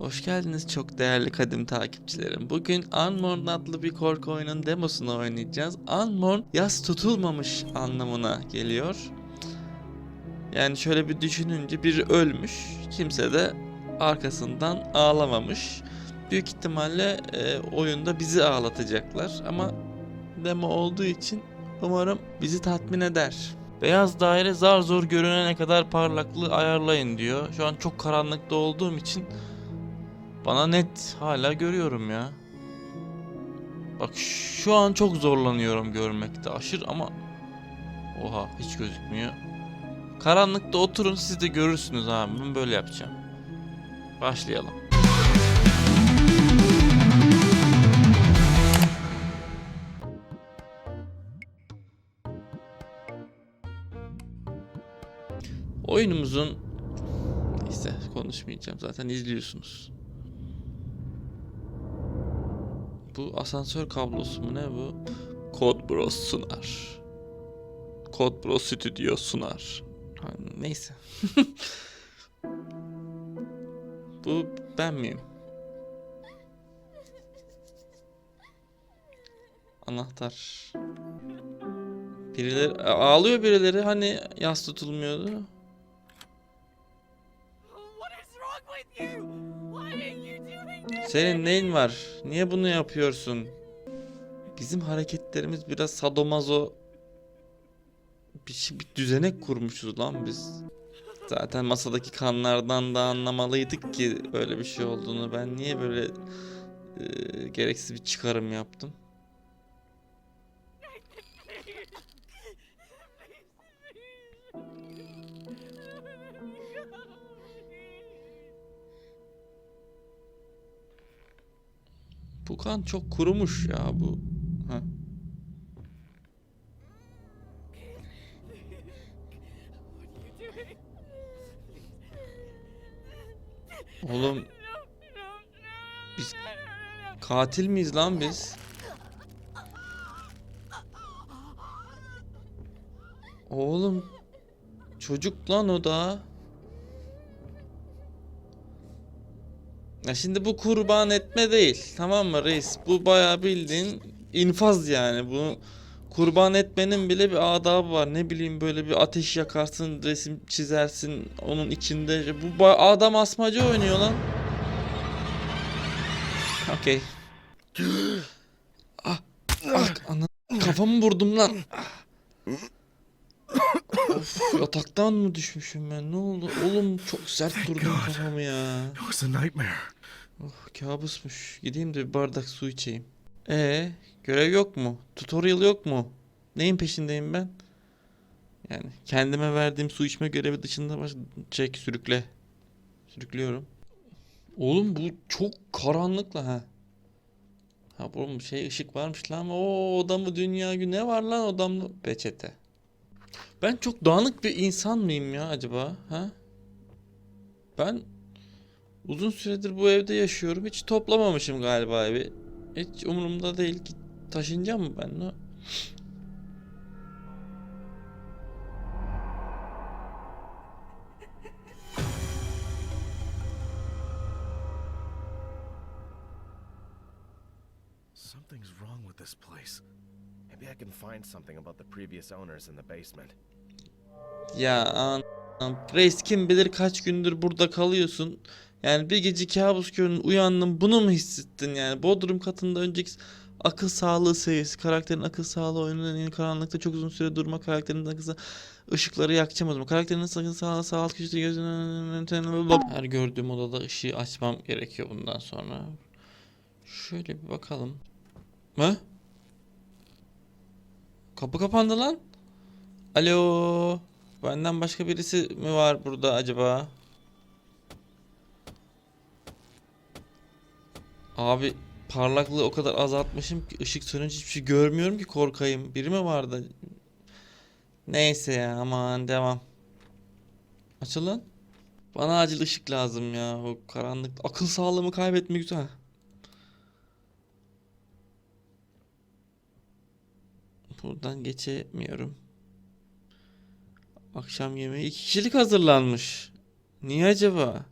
Hoş geldiniz çok değerli kadim takipçilerim. Bugün Unborn adlı bir korku oyunun demosunu oynayacağız. Unborn yaz tutulmamış anlamına geliyor. Yani şöyle bir düşününce biri ölmüş, kimse de arkasından ağlamamış. Büyük ihtimalle e, oyunda bizi ağlatacaklar ama demo olduğu için umarım bizi tatmin eder. Beyaz daire zar zor görünene kadar parlaklığı ayarlayın diyor. Şu an çok karanlıkta olduğum için bana net hala görüyorum ya. Bak şu an çok zorlanıyorum görmekte aşırı ama oha hiç gözükmüyor. Karanlıkta oturun siz de görürsünüz abi ben böyle yapacağım. Başlayalım. Oyunumuzun neyse konuşmayacağım zaten izliyorsunuz. Bu asansör kablosu mu ne bu? Code Bros sunar. Code Bros Studio sunar. Neyse. bu ben miyim? Anahtar. Birileri ağlıyor birileri hani yas tutulmuyordu. What is wrong with you? Senin neyin var? Niye bunu yapıyorsun? Bizim hareketlerimiz biraz sadomazo bir, şey- bir düzenek kurmuşuz lan biz. Zaten masadaki kanlardan da anlamalıydık ki öyle bir şey olduğunu. Ben niye böyle e, gereksiz bir çıkarım yaptım? Bu kan çok kurumuş ya bu. Ha. Oğlum biz katil miyiz lan biz? Oğlum çocuk lan o da. Ya şimdi bu kurban etme değil. Tamam mı reis? Bu bayağı bildiğin infaz yani. Bu kurban etmenin bile bir adabı var. Ne bileyim böyle bir ateş yakarsın, resim çizersin onun içinde. Bu adam asmacı oynuyor lan. Okey. ah, ah, kafamı vurdum lan. Of, yataktan mı düşmüşüm ben? Ne oldu? Oğlum çok sert vurdum kafamı ya. It was a nightmare. Oh kabusmuş. Gideyim de bir bardak su içeyim. E görev yok mu? Tutorial yok mu? Neyin peşindeyim ben? Yani kendime verdiğim su içme görevi dışında baş... çek sürükle. Sürüklüyorum. Oğlum bu çok karanlık la ha. Ha bu şey ışık varmış lan. O odamı dünya günü ne var lan odamda? Peçete. Ben çok dağınık bir insan mıyım ya acaba? Ha? Ben Uzun süredir bu evde yaşıyorum. Hiç toplamamışım galiba evi. Hiç umurumda değil ki taşınacağım mı ben? Ne? Something's wrong with this place. Maybe I can find something about the previous owners in the basement. Ya an Reis kim bilir kaç gündür burada kalıyorsun. Yani bir gece kabus gördün uyandın bunu mu hissettin yani? Bodrum katında önceki akıl sağlığı seviyesi, karakterin akıl sağlığı oyunun karanlıkta çok uzun süre durma, karakterin akıl sağ- ışıkları yakacağım o. Karakterin akıl sağlığı, sağ alt köşesi gözünün her gördüğüm odada ışığı açmam gerekiyor bundan sonra. Şöyle bir bakalım. Ne? Kapı kapandı lan. Alo. Benden başka birisi mi var burada acaba? Abi parlaklığı o kadar azaltmışım ki ışık sönünce hiçbir şey görmüyorum ki korkayım. Biri mi vardı? Neyse ya aman devam. Açılın. Bana acil ışık lazım ya. O karanlık. Akıl sağlığımı kaybetmek güzel. Buradan geçemiyorum. Akşam yemeği iki kişilik hazırlanmış. Niye acaba?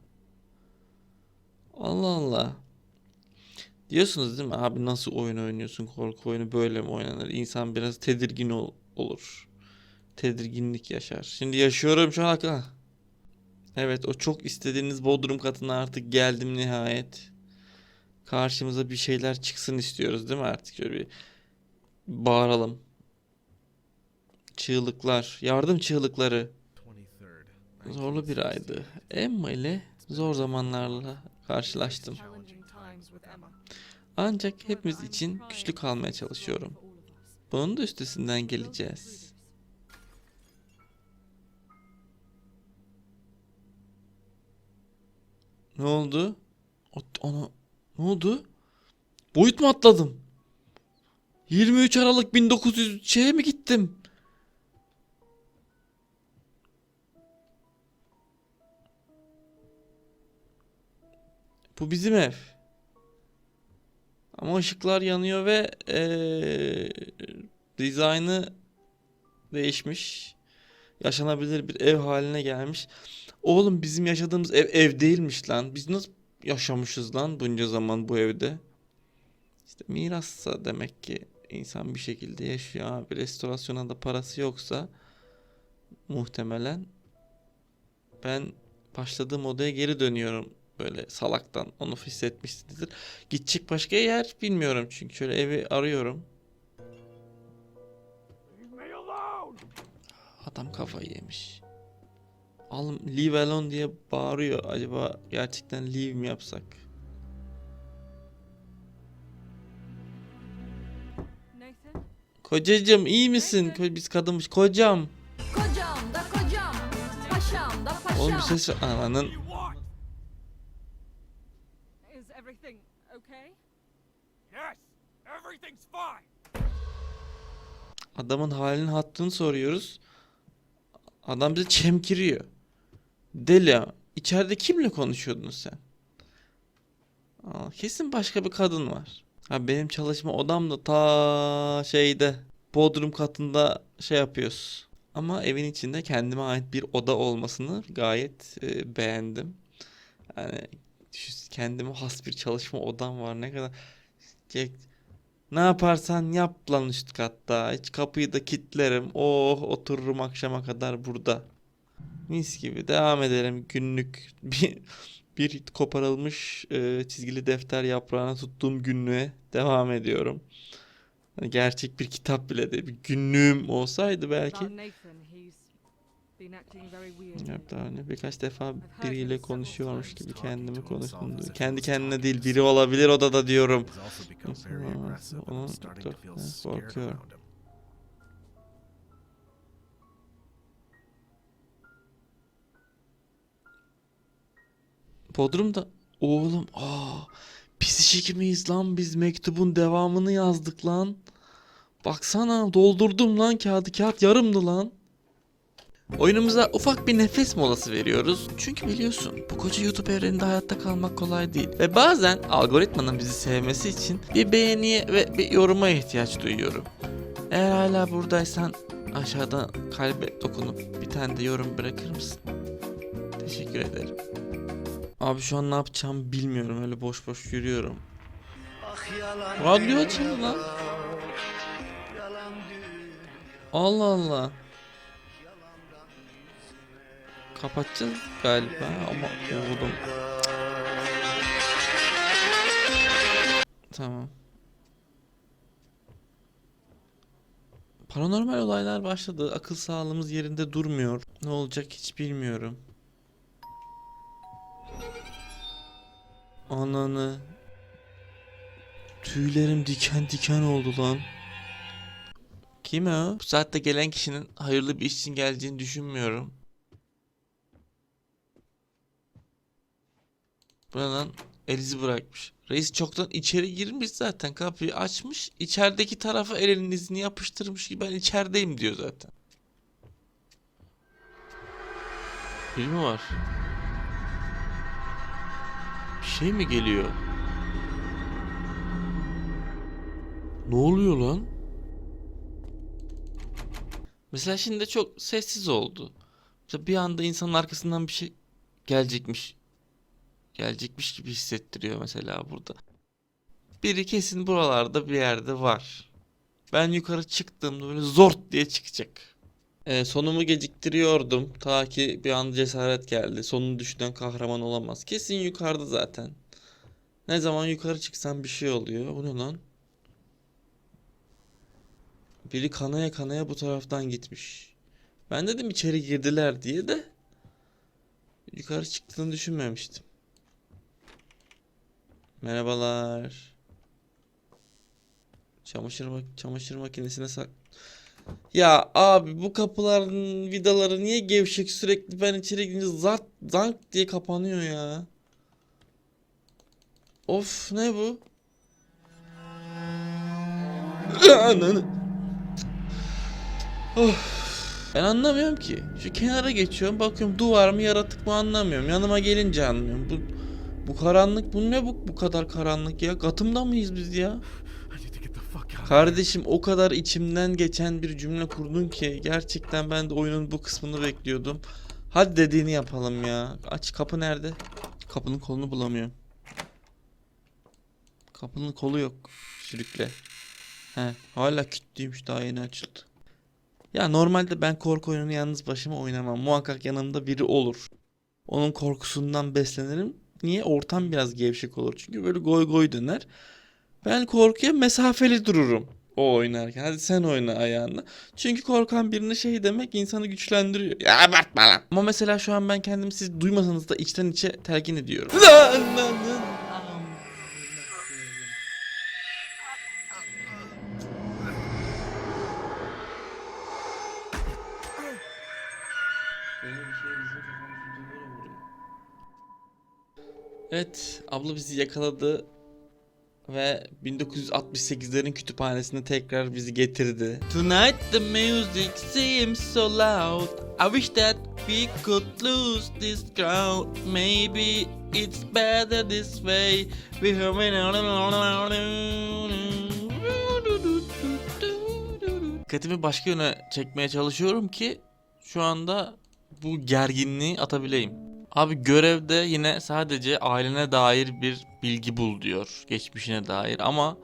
Allah Allah. Diyorsunuz değil mi abi nasıl oyun oynuyorsun korku oyunu böyle mi oynanır? İnsan biraz tedirgin ol- olur. Tedirginlik yaşar. Şimdi yaşıyorum şu an. Evet o çok istediğiniz bodrum katına artık geldim nihayet. Karşımıza bir şeyler çıksın istiyoruz değil mi artık şöyle bir bağıralım. Çığlıklar, yardım çığlıkları. 23rd. Zorlu bir aydı. Emma ile zor zamanlarla karşılaştım. Ancak hepimiz için güçlü kalmaya çalışıyorum. Bunun da üstesinden geleceğiz. Ne oldu? O- Ana ne oldu? Boyut mu atladım? 23 Aralık 1900 şeye mi gittim? Bu bizim ev. Ama ışıklar yanıyor ve eee dizaynı değişmiş. Yaşanabilir bir ev haline gelmiş. Oğlum bizim yaşadığımız ev ev değilmiş lan. Biz nasıl yaşamışız lan bunca zaman bu evde? İşte mirassa demek ki insan bir şekilde yaşıyor abi. Restorasyona da parası yoksa muhtemelen ben başladığım odaya geri dönüyorum böyle salaktan onu hissetmişsinizdir. Gidecek başka yer bilmiyorum çünkü şöyle evi arıyorum. Leave me alone! Adam kafayı yemiş. Al leave alone diye bağırıyor. Acaba gerçekten leave mi yapsak? Kocacığım iyi misin? Biz kadınmış. Kocam. Kocam da kocam, paşam da paşam. Oğlum bir ses ver. Ananın. Adamın halini hattını soruyoruz. Adam bize çemkiriyor. Deli. İçeride kimle konuşuyordun sen? Aa, kesin başka bir kadın var. Ha, benim çalışma odam da ta şeyde Bodrum katında şey yapıyoruz. Ama evin içinde kendime ait bir oda olmasını gayet e, beğendim. Yani kendime has bir çalışma odam var. Ne kadar ne yaparsan yap lan üst katta. Hiç kapıyı da kilitlerim. Oh otururum akşama kadar burada. Mis gibi devam edelim günlük bir bir koparılmış e, çizgili defter yaprağına tuttuğum günlüğe devam ediyorum. Hani gerçek bir kitap bile değil. Bir günlüğüm olsaydı belki. Daha önce birkaç defa biriyle konuşuyormuş gibi kendimi konuştum. Kendi kendine değil biri olabilir odada diyorum. Scared korkuyorum. Bodrum'da oğlum aa pis miyiz lan biz mektubun devamını yazdık lan. Baksana doldurdum lan kağıdı kağıt yarımdı lan. Oyunumuza ufak bir nefes molası veriyoruz. Çünkü biliyorsun bu koca YouTube evreninde hayatta kalmak kolay değil. Ve bazen algoritmanın bizi sevmesi için bir beğeniye ve bir yoruma ihtiyaç duyuyorum. Eğer hala buradaysan aşağıda kalbe dokunup bir tane de yorum bırakır mısın? Teşekkür ederim. Abi şu an ne yapacağımı bilmiyorum. Öyle boş boş yürüyorum. Radyo açayım lan. Allah Allah. Kapatacağız galiba ama oğlum. Tamam. Paranormal olaylar başladı. Akıl sağlığımız yerinde durmuyor. Ne olacak hiç bilmiyorum. Ananı. Tüylerim diken diken oldu lan. Kim o? Bu saatte gelen kişinin hayırlı bir iş için geleceğini düşünmüyorum. Bu ne lan? Elizi bırakmış. Reis çoktan içeri girmiş zaten. Kapıyı açmış. İçerideki tarafa elinin izini yapıştırmış ki ben içerideyim diyor zaten. Biri mi var? Bir şey mi geliyor? Ne oluyor lan? Mesela şimdi çok sessiz oldu. Mesela bir anda insanın arkasından bir şey gelecekmiş gelecekmiş gibi hissettiriyor mesela burada. Biri kesin buralarda bir yerde var. Ben yukarı çıktığımda böyle zort diye çıkacak. Ee, sonumu geciktiriyordum. Ta ki bir an cesaret geldi. Sonunu düşünen kahraman olamaz. Kesin yukarıda zaten. Ne zaman yukarı çıksam bir şey oluyor. Bu ne lan? Biri kanaya kanaya bu taraftan gitmiş. Ben dedim içeri girdiler diye de yukarı çıktığını düşünmemiştim. Merhabalar. Çamaşır mak çamaşır makinesine sak. Ya abi bu kapıların vidaları niye gevşek sürekli ben içeri girince zart zank diye kapanıyor ya. Of ne bu? Ben anlamıyorum ki. Şu kenara geçiyorum bakıyorum duvar mı yaratık mı anlamıyorum. Yanıma gelince anlıyorum. Bu bu karanlık bu ne bu bu kadar karanlık ya? Katımda mıyız biz ya? Kardeşim o kadar içimden geçen bir cümle kurdun ki gerçekten ben de oyunun bu kısmını bekliyordum. Hadi dediğini yapalım ya. Aç kapı nerede? Kapının kolunu bulamıyorum. Kapının kolu yok. Sürükle. He, hala kilitliymiş daha yeni açıldı. Ya normalde ben korku oyununu yalnız başıma oynamam. Muhakkak yanımda biri olur. Onun korkusundan beslenirim. Niye? Ortam biraz gevşek olur. Çünkü böyle goy goy döner. Ben korkuya mesafeli dururum o oynarken. Hadi sen oyna ayağınla. Çünkü korkan birine şey demek insanı güçlendiriyor. Ya abartma lan. Ama mesela şu an ben kendimi siz duymasanız da içten içe telkin ediyorum. Evet, abla bizi yakaladı ve 1968'lerin kütüphanesine tekrar bizi getirdi. Tonight the music seems so loud. I wish that we could lose this crowd. Maybe it's better this way. We Dikkatimi başka yöne çekmeye çalışıyorum ki şu anda bu gerginliği atabileyim. Abi görevde yine sadece ailene dair bir bilgi bul diyor. Geçmişine dair ama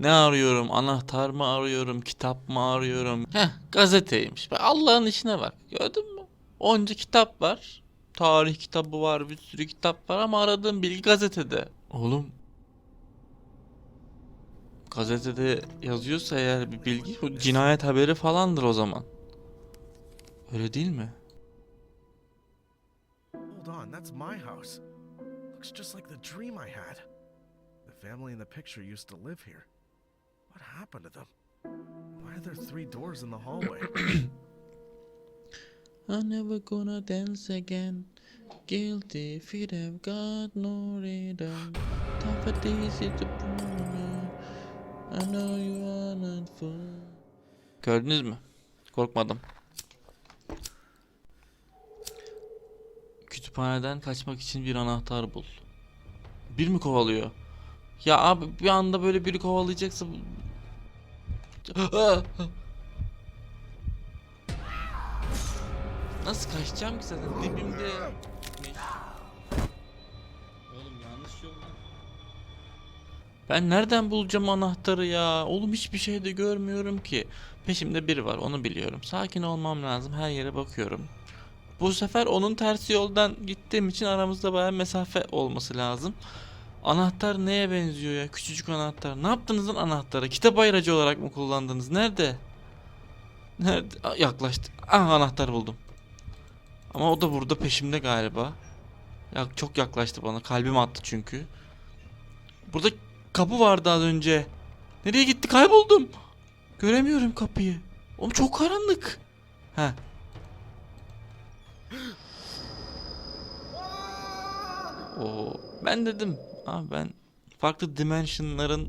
ne arıyorum? Anahtar mı arıyorum? Kitap mı arıyorum? Heh gazeteymiş. Allah'ın işine bak. Gördün mü? Onca kitap var. Tarih kitabı var. Bir sürü kitap var ama aradığım bilgi gazetede. Oğlum gazetede yazıyorsa eğer bir bilgi bu cinayet haberi falandır o zaman. Öyle değil mi? Hold on, that's my house. Looks just like the dream I had. The family in the picture used to live here. What happened to them? Why are there three doors in the hallway? I'm never gonna dance again. Guilty feet have got no rhythm. Time for this is the problem. I know you are not fun. Gördünüz mü? Korkmadım. Kütüphaneden kaçmak için bir anahtar bul. Bir mi kovalıyor? Ya abi bir anda böyle biri kovalayacaksa... Nasıl kaçacağım ki zaten dibimde. Oğlum yanlış yoldan. Ben nereden bulacağım anahtarı ya? Oğlum hiçbir şey de görmüyorum ki. Peşimde biri var onu biliyorum. Sakin olmam lazım her yere bakıyorum. Bu sefer onun tersi yoldan gittiğim için aramızda bayağı mesafe olması lazım. Anahtar neye benziyor ya? Küçücük anahtar. Ne yaptınız lan anahtara? Kitap ayıracı olarak mı kullandınız? Nerede? Nerede? Yaklaştı. Ah anahtar buldum. Ama o da burada peşimde galiba. Ya çok yaklaştı bana. Kalbim attı çünkü. Burada kapı vardı az önce. Nereye gitti? Kayboldum. Göremiyorum kapıyı. Oğlum çok karanlık. He. Oo, ben dedim. Abi ben farklı dimensionların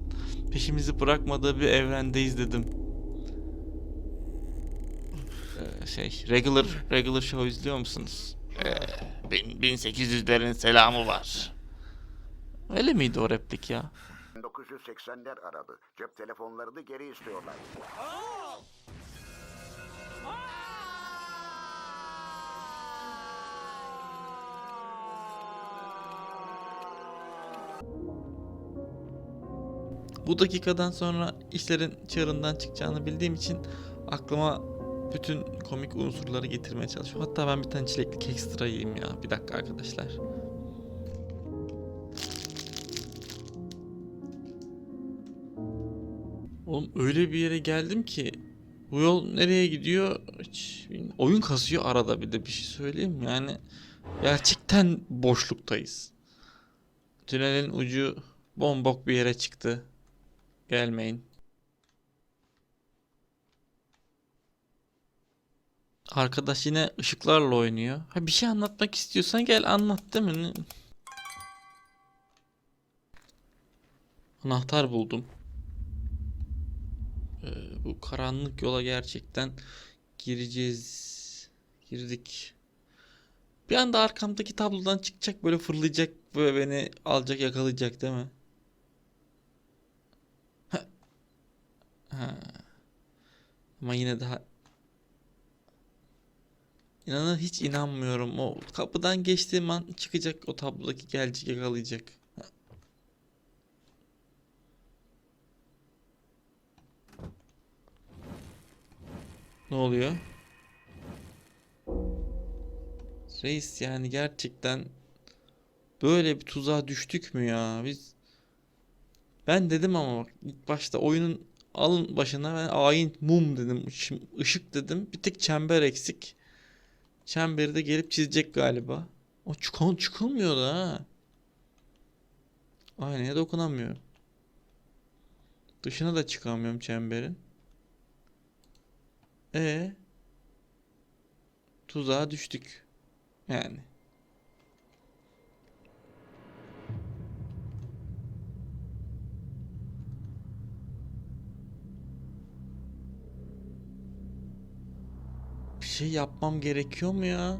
peşimizi bırakmadığı bir evrendeyiz dedim. Ee, şey, regular regular show izliyor musunuz? Ee, bin- 1800'lerin selamı var. Öyle miydi o replik ya? 1980'ler aradı. Cep telefonlarını geri istiyorlar. Bu dakikadan sonra işlerin çığırından çıkacağını bildiğim için aklıma bütün komik unsurları getirmeye çalışıyorum. Hatta ben bir tane çilekli kek ekstra yiyeyim ya. Bir dakika arkadaşlar. Oğlum öyle bir yere geldim ki bu yol nereye gidiyor? Hiç. Oyun kasıyor arada bir de bir şey söyleyeyim? Yani gerçekten boşluktayız. Tünelin ucu bombok bir yere çıktı. Gelmeyin. Arkadaş yine ışıklarla oynuyor. Ha bir şey anlatmak istiyorsan gel anlat değil mi? Anahtar buldum. Ee, bu karanlık yola gerçekten gireceğiz. Girdik. Bir anda arkamdaki tablodan çıkacak böyle fırlayacak ve beni alacak yakalayacak değil mi? Ha. Ama yine daha İnanın hiç inanmıyorum. O kapıdan geçtiğim an çıkacak o tablodaki gelecek yakalayacak. Ne oluyor? Reis yani gerçekten böyle bir tuzağa düştük mü ya? Biz ben dedim ama bak ilk başta oyunun alın başına ben ayin mum dedim, ışık dedim. Bir tek çember eksik. Çemberi de gelip çizecek galiba. O çıkıl çıkılmıyor da ha. Aynaya dokunamıyorum. Dışına da çıkamıyorum çemberin. E tuzağa düştük. Yani. Şey yapmam gerekiyor mu ya?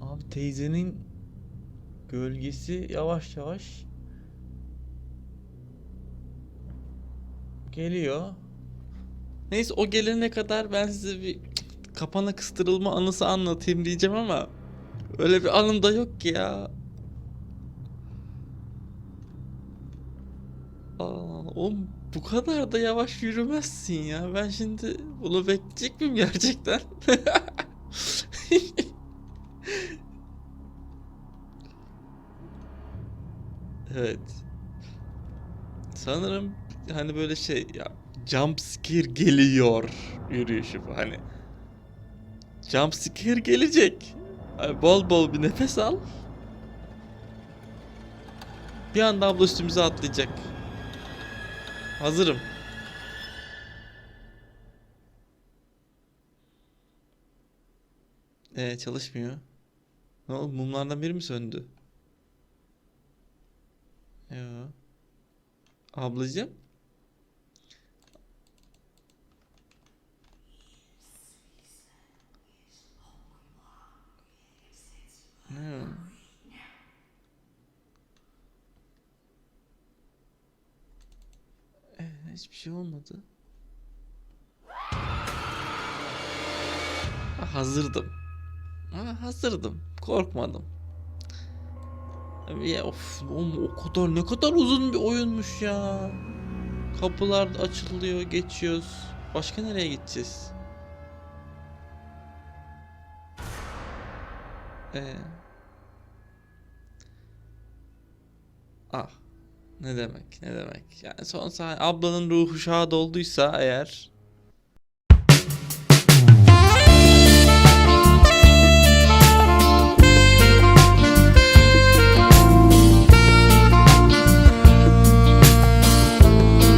Abi teyzenin gölgesi yavaş yavaş geliyor. Neyse o gelene kadar ben size bir kapana kıstırılma anısı anlatayım diyeceğim ama öyle bir anım da yok ki ya. Aa, oğlum bu kadar da yavaş yürümezsin ya. Ben şimdi bunu bekleyecek miyim gerçekten? Evet. Sanırım hani böyle şey ya jump scare geliyor yürüyüşü bu hani. Jump scare gelecek. Hani bol bol bir nefes al. Bir anda abla üstümüze atlayacak. Hazırım. Ee, çalışmıyor. Ne oldu? Mumlardan biri mi söndü? Yo. Ablacığım. Ne o? Ee, hiçbir şey olmadı. Ha, hazırdım. Ha, hazırdım. Korkmadım. Ya of o kadar ne kadar uzun bir oyunmuş ya. Kapılar açılıyor, geçiyoruz. Başka nereye gideceğiz? Ee. Ne demek, ne demek? Yani son sahne ablanın ruhu şad olduysa eğer